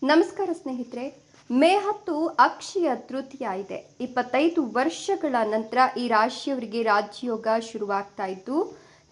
ನಮಸ್ಕಾರ ಸ್ನೇಹಿತರೆ, ಮೇ ಹತ್ತು ಅಕ್ಷಯ ತೃತೀಯ ಇದೆ. ಇಪ್ಪತ್ತೈದು ವರ್ಷಗಳ ನಂತರ ಈ ರಾಶಿಯವರಿಗೆ ರಾಜ್ಯೋಗ ಶುರುವಾಗ್ತಾ ಇದ್ದು,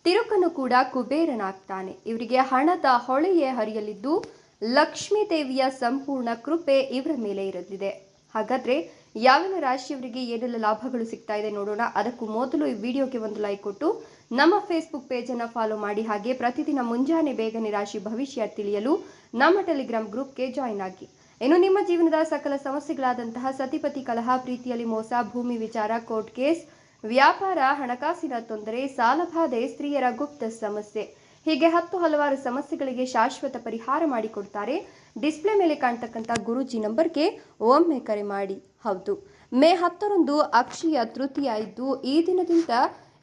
ತಿರುಕನು ಕೂಡ ಕುಬೇರನಾಗ್ತಾನೆ. ಇವರಿಗೆ ಹಣದ ಹೊಳೆಯೇ ಹರಿಯಲಿದ್ದು ಲಕ್ಷ್ಮೀ ದೇವಿಯ ಸಂಪೂರ್ಣ ಕೃಪೆ ಇವರ ಮೇಲೆ ಇರಲಿದೆ. ಹಾಗಾದ್ರೆ ಯಾವೆಲ್ಲ ರಾಶಿಯವರಿಗೆ ಏನೆಲ್ಲ ಲಾಭಗಳು ಸಿಗ್ತಾ ಇದೆ ನೋಡೋಣ. ಅದಕ್ಕೂ ಮೊದಲು ಈ ವಿಡಿಯೋಗೆ ಒಂದು ಲೈಕ್ ಕೊಟ್ಟು ನಮ್ಮ ಫೇಸ್ಬುಕ್ ಪೇಜನ್ನು ಫಾಲೋ ಮಾಡಿ. ಹಾಗೆ ಪ್ರತಿದಿನ ಮುಂಜಾನೆ ಬೇಗನೆ ರಾಶಿ ಭವಿಷ್ಯ ತಿಳಿಯಲು ನಮ್ಮ ಟೆಲಿಗ್ರಾಮ್ ಗ್ರೂಪ್ಗೆ ಜಾಯಿನ್ ಆಗಿ. ಇನ್ನು ನಿಮ್ಮ ಜೀವನದ ಸಕಲ ಸಮಸ್ಯೆಗಳಾದಂತಹ ಸತಿಪತಿ ಕಲಹ, ಪ್ರೀತಿಯಲ್ಲಿ ಮೋಸ, ಭೂಮಿ ವಿಚಾರ ಕೋರ್ಟ್ ಕೇಸ್ ವ್ಯಾಪಾರ, ಹಣಕಾಸಿನ ತೊಂದರೆ ಸಾಲಬಾಧೆ ಸ್ತ್ರೀಯರ ಗುಪ್ತ ಸಮಸ್ಯೆ, ಹೀಗೆ ಹತ್ತು ಹಲವಾರು ಸಮಸ್ಯೆಗಳಿಗೆ ಶಾಶ್ವತ ಪರಿಹಾರ ಮಾಡಿಕೊಡ್ತಾರೆ. ಡಿಸ್ಪ್ಲೇ ಮೇಲೆ ಕಾಣ್ತಕ್ಕಂಥ ಗುರೂಜಿ ನಂಬರ್ಗೆ ಒಮ್ಮೆ ಕರೆ ಮಾಡಿ. ಹೌದು. ಮೇ ಹತ್ತರಂದು ಅಕ್ಷಯ ತೃತೀಯ ಇದ್ದು ಈ ದಿನದಿಂದ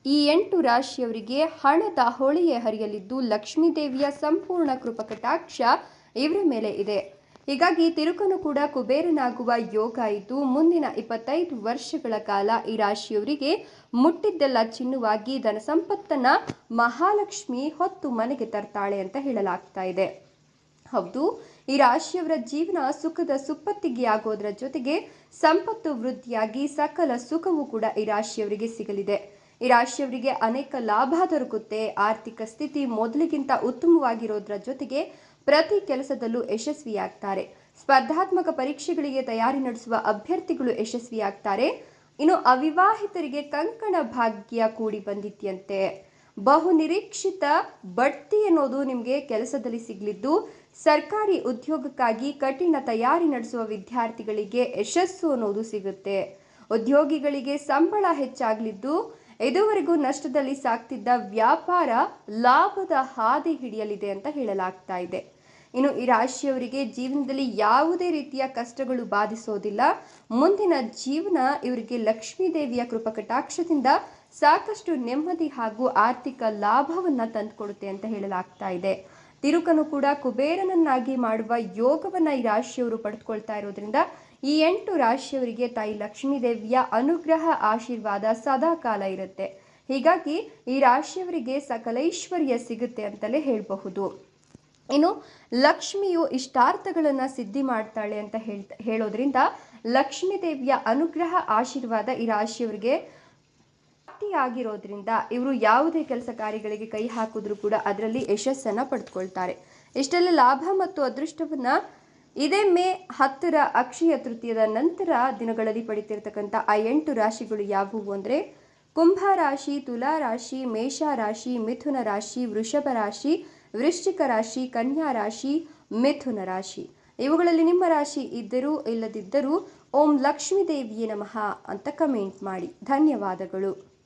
ಈ ಎಂಟು ರಾಶಿಯವರಿಗೆ ಹಣದ ಹೊಳೆಯೇ ಹರಿಯಲಿದ್ದು ಲಕ್ಷ್ಮೀ ದೇವಿಯ ಸಂಪೂರ್ಣ ಕೃಪಕಟಾಕ್ಷ ಇವರ ಮೇಲೆ ಇದೆ. ಹೀಗಾಗಿ ತಿರುಕನು ಕೂಡ ಕುಬೇರನಾಗುವ ಯೋಗ ಇದ್ದು ಮುಂದಿನ ಇಪ್ಪತ್ತೈದು ವರ್ಷಗಳ ಕಾಲ ಈ ರಾಶಿಯವರಿಗೆ ಮುಟ್ಟಿದ್ದೆಲ್ಲ ಚಿನ್ನುವಾಗಿ ಧನ ಸಂಪತ್ತನ್ನ ಮಹಾಲಕ್ಷ್ಮಿ ಹೊತ್ತು ಮನೆಗೆ ತರ್ತಾಳೆ ಅಂತ ಹೇಳಲಾಗ್ತಾ ಇದೆ. ಹೌದು, ಈ ರಾಶಿಯವರ ಜೀವನ ಸುಖದ ಸುಪ್ಪತ್ತಿಗೆ ಆಗೋದ್ರ ಜೊತೆಗೆ ಸಂಪತ್ತು ವೃದ್ಧಿಯಾಗಿ ಸಕಲ ಸುಖವೂ ಕೂಡ ಈ ರಾಶಿಯವರಿಗೆ ಸಿಗಲಿದೆ. ಈ ರಾಶಿಯವರಿಗೆ ಅನೇಕ ಲಾಭ ದೊರಕುತ್ತೆ. ಆರ್ಥಿಕ ಸ್ಥಿತಿ ಮೊದಲಿಗಿಂತ ಉತ್ತಮವಾಗಿರೋದ್ರ ಜೊತೆಗೆ ಪ್ರತಿ ಕೆಲಸದಲ್ಲೂ ಯಶಸ್ವಿಯಾಗ್ತಾರೆ. ಸ್ಪರ್ಧಾತ್ಮಕ ಪರೀಕ್ಷೆಗಳಿಗೆ ತಯಾರಿ ನಡೆಸುವ ಅಭ್ಯರ್ಥಿಗಳು ಯಶಸ್ವಿಯಾಗ್ತಾರೆ. ಇನ್ನು ಅವಿವಾಹಿತರಿಗೆ ಕಂಕಣ ಭಾಗ್ಯ ಕೂಡಿ ಬಂದಿತ್ಯಂತೆ. ಬಹು ನಿರೀಕ್ಷಿತ ಬಡ್ತಿ ಅನ್ನೋದು ನಿಮಗೆ ಕೆಲಸದಲ್ಲಿ ಸಿಗಲಿದ್ದು ಸರ್ಕಾರಿ ಉದ್ಯೋಗಕ್ಕಾಗಿ ಕಠಿಣ ತಯಾರಿ ನಡೆಸುವ ವಿದ್ಯಾರ್ಥಿಗಳಿಗೆ ಯಶಸ್ಸು ಅನ್ನೋದು ಸಿಗುತ್ತೆ. ಉದ್ಯೋಗಿಗಳಿಗೆ ಸಂಬಳ ಹೆಚ್ಚಾಗಲಿದ್ದು, ಇದುವರೆಗೂ ನಷ್ಟದಲ್ಲಿ ಸಾಕ್ತಿದ್ದ ವ್ಯಾಪಾರ ಲಾಭದ ಹಾದಿ ಹಿಡಿಯಲಿದೆ ಅಂತ ಹೇಳಲಾಗ್ತಾ ಇದೆ. ಇನ್ನು ಈ ರಾಶಿಯವರಿಗೆ ಜೀವನದಲ್ಲಿ ಯಾವುದೇ ರೀತಿಯ ಕಷ್ಟಗಳು ಬಾಧಿಸೋದಿಲ್ಲ. ಮುಂದಿನ ಜೀವನ ಇವರಿಗೆ ಲಕ್ಷ್ಮೀ ದೇವಿಯ ಕೃಪಕಟಾಕ್ಷದಿಂದ ಸಾಕಷ್ಟು ನೆಮ್ಮದಿ ಹಾಗೂ ಆರ್ಥಿಕ ಲಾಭವನ್ನು ತಂದುಕೊಡುತ್ತೆ ಅಂತ ಹೇಳಲಾಗ್ತಾ ಇದೆ. ತಿರುಕನು ಕೂಡ ಕುಬೇರನನ್ನಾಗಿ ಮಾಡುವ ಯೋಗವನ್ನ ಈ ರಾಶಿಯವರು ಪಡೆದುಕೊಳ್ತಾ ಇರೋದ್ರಿಂದ ಈ ಎಂಟು ರಾಶಿಯವರಿಗೆ ತಾಯಿ ಲಕ್ಷ್ಮೀ ದೇವಿಯ ಅನುಗ್ರಹ ಆಶೀರ್ವಾದ ಸದಾ ಕಾಲ ಇರುತ್ತೆ. ಹೀಗಾಗಿ ಈ ರಾಶಿಯವರಿಗೆ ಸಕಲೈಶ್ವರ್ಯ ಸಿಗುತ್ತೆ ಅಂತಲೇ ಹೇಳಬಹುದು. ಇನ್ನು ಲಕ್ಷ್ಮಿಯು ಇಷ್ಟಾರ್ಥಗಳನ್ನು ಸಿದ್ಧಿ ಮಾಡ್ತಾಳೆ ಅಂತ ಹೇಳ್ತಾ ಹೇಳೋದ್ರಿಂದ ಲಕ್ಷ್ಮೀ ದೇವಿಯ ಅನುಗ್ರಹ ಆಶೀರ್ವಾದ ಈ ರಾಶಿಯವರಿಗೆ ಆಗಿರೋದ್ರಿಂದ ಇವರು ಯಾವುದೇ ಕೆಲಸ ಕಾರ್ಯಗಳಿಗೆ ಕೈ ಹಾಕಿದ್ರೂ ಕೂಡ ಅದರಲ್ಲಿ ಯಶಸ್ಸನ್ನು ಪಡೆದುಕೊಳ್ತಾರೆ ಇಷ್ಟೆಲ್ಲ ಲಾಭ ಮತ್ತು ಅದೃಷ್ಟವನ್ನ ಇದೇ ಮೇ ಹತ್ತರ ಅಕ್ಷಯ ತೃತೀಯದ ನಂತರ ದಿನಗಳಲ್ಲಿ ಪಡಿತಿರ್ತಕ್ಕಂಥ ಆ ಎಂಟು ರಾಶಿಗಳು ಯಾವುವು ಅಂದರೆ ಕುಂಭ ರಾಶಿ, ತುಲಾ ರಾಶಿ, ಮೇಷ ರಾಶಿ, ಮಿಥುನ ರಾಶಿ, ವೃಷಭ ರಾಶಿ, ವೃಶ್ಚಿಕ ರಾಶಿ, ಕನ್ಯಾ ರಾಶಿ, ಮಿಥುನ ರಾಶಿ. ಇವುಗಳಲ್ಲಿ ನಿಮ್ಮ ರಾಶಿ ಇದ್ದರೂ ಇಲ್ಲದಿದ್ದರೂ ಓಂ ಲಕ್ಷ್ಮೀ ದೇವಿಯೇ ನಮಃ ಅಂತ ಕಮೆಂಟ್ ಮಾಡಿ. ಧನ್ಯವಾದಗಳು.